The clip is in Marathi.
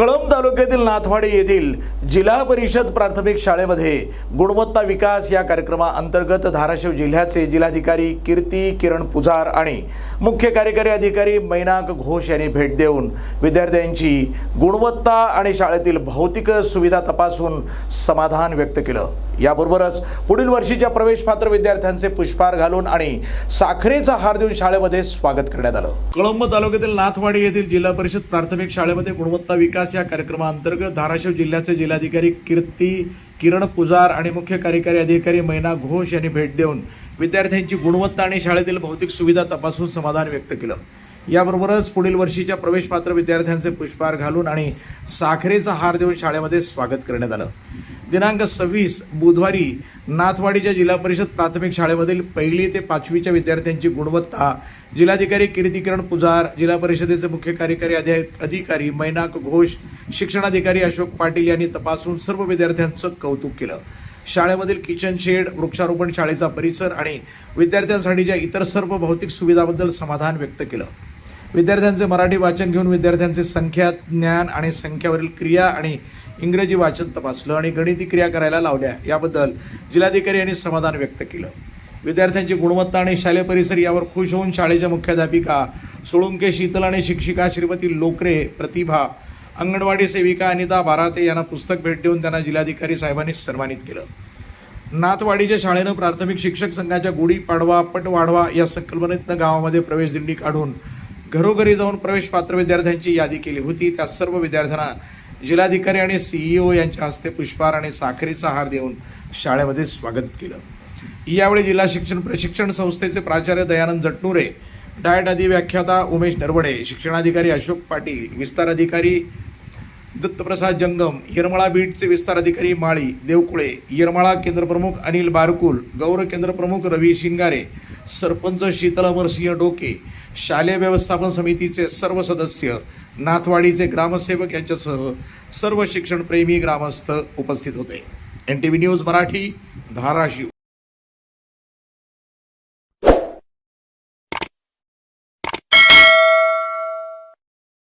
कळंब तालुक्यातील नाथवाडी येथील जिल्हा परिषद प्राथमिक शाळेमध्ये गुणवत्ता विकास या कार्यक्रमाअंतर्गत धाराशिव जिल्ह्याचे जिल्हाधिकारी कीर्ती किरण पुजार आणि मुख्य कार्यकारी अधिकारी मैनाक घोष यांनी भेट देऊन विद्यार्थ्यांची गुणवत्ता आणि शाळेतील भौतिक सुविधा तपासून समाधान व्यक्त केलं. याबरोबरच पुढील वर्षीच्या प्रवेशपात्र विद्यार्थ्यांचे पुष्पहार घालून आणि साखरेचा हार देऊन शाळेमध्ये स्वागत करण्यात आलं. कळंब तालुक्यातील नाथवाडी येथील जिल्हा परिषद प्राथमिक शाळेमध्ये गुणवत्ता विकास या कार्यक्रमाअंतर्गत धाराशिव जिल्ह्याचे जिल्हाधिकारी कीर्ती किरण पुजार आणि मुख्य कार्यकारी अधिकारी मैना घोष यांनी भेट देऊन विद्यार्थ्यांची गुणवत्ता आणि शाळेतील भौतिक सुविधा तपासून समाधान व्यक्त केलं. याबरोबरच पुढील वर्षीच्या प्रवेशपात्र विद्यार्थ्यांचे पुष्पहार घालून आणि साखरेचा हार देऊन शाळेमध्ये स्वागत करण्यात आलं. दिनांक सव्वीस बुधवारी नाथवाडीच्या जिल्हा परिषद प्राथमिक शाळेमधील पहिली ते पाचवीच्या विद्यार्थ्यांची गुणवत्ता जिल्हाधिकारी कीर्तिकिरण पुजार जिल्हा परिषदेचे मुख्य कार्यकारी अधि अधिकारी मैनाक घोष शिक्षणाधिकारी अशोक पाटील यांनी तपासून सर्व विद्यार्थ्यांचं कौतुक केलं. शाळेमधील किचन शेड वृक्षारोपण शाळेचा परिसर आणि विद्यार्थ्यांसाठीच्या इतर सर्व भौतिक सुविधाबद्दल समाधान व्यक्त केलं. विद्यार्थ्यांचे मराठी वाचन घेऊन विद्यार्थ्यांचे संख्या ज्ञान आणि संख्यावरील क्रिया आणि इंग्रजी वाचन तपासलं आणि गणिती क्रिया करायला लावल्या. याबद्दल जिल्हाधिकारी यांनी समाधान व्यक्त केलं. विद्यार्थ्यांची गुणवत्ता आणि शालेय परिसर यावर खुश होऊन शाळेच्या मुख्याध्यापिका सोळुंके शीतल आणि शिक्षिका श्रीमती लोकरे प्रतिभा अंगणवाडी सेविका अनिता बाराते यांना पुस्तक भेट देऊन त्यांना जिल्हाधिकारी साहेबांनी सन्मानित केलं. नाथवाडीच्या शाळेनं प्राथमिक शिक्षक संघाच्या गुढी पाडवा पट वाढवा या संकल्पनेतनं गावामध्ये प्रवेश दिंडी काढून घरोघरी जाऊन प्रवेश पात्र विद्यार्थ्यांची यादी केली होती. त्या सर्व विद्यार्थ्यांना जिल्हाधिकारी आणि सीईओ यांच्या हस्ते पुष्पहार आणि साखरेचा हार देऊन शाळेमध्ये स्वागत केलं. यावेळी जिल्हा शिक्षण प्रशिक्षण संस्थेचे प्राचार्य दयानंद जटनुरे डायट अधिव्याख्याता उमेश नरवडे शिक्षणाधिकारी अशोक पाटील विस्तार अधिकारी दत्तप्रसाद जंगम येरमाळा बीटचे विस्तार अधिकारी माळी देवकुळे येरमाळा केंद्रप्रमुख अनिल बारकुल गौर केंद्रप्रमुख रवी शिंगारे सरपंच शीतल अमरसिंह डोके शालेय व्यवस्थापन समितीचे सर्व सदस्य नाथवाडीचे ग्रामसेवक यांच्यासह सर्व शिक्षणप्रेमी ग्रामस्थ उपस्थित होते. N T V news Marathi Dharashiv.